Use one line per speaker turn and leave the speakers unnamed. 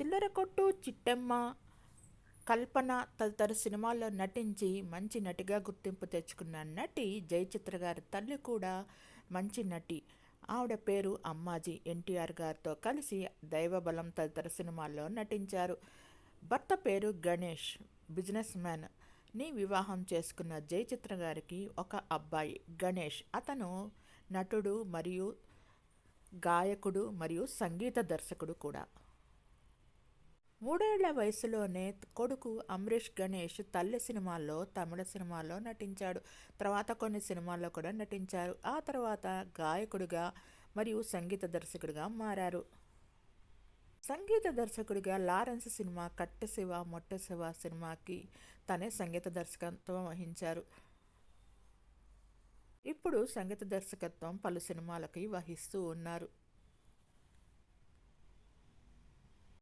చిల్లర కొట్టు చిట్టెమ్మ కల్పన తదితర సినిమాల్లో నటించి మంచి నటిగా గుర్తింపు తెచ్చుకున్న నటి జయచిత్ర గారి తల్లి కూడా మంచి నటి. ఆవిడ పేరు అమ్మాజీ. ఎన్టీఆర్ గారితో కలిసి దైవబలం తదితర సినిమాల్లో నటించారు. భర్త పేరు గణేష్. Business man. ని వివాహం చేసుకున్న జయచిత్ర గారికి ఒక అబ్బాయి గణేష్. అతను నటుడు మరియు గాయకుడు మరియు సంగీత దర్శకుడు కూడా. మూడేళ్ళ వయసులోనే కొడుకు అమరీష్ గణేష్ తల్లి సినిమాల్లో తమిళ సినిమాల్లో నటించాడు. తర్వాత కొన్ని సినిమాల్లో కూడా నటించారు. ఆ తర్వాత గాయకుడిగా మరియు సంగీత దర్శకుడిగా మారారు. సంగీత దర్శకుడిగా లారెన్స్ సినిమా కట్టె శివ మొట్ట శివ సినిమాకి తనే సంగీత దర్శకత్వం వహించారు. ఇప్పుడు సంగీత దర్శకత్వం పలు సినిమాలకి వహిస్తూ ఉన్నారు.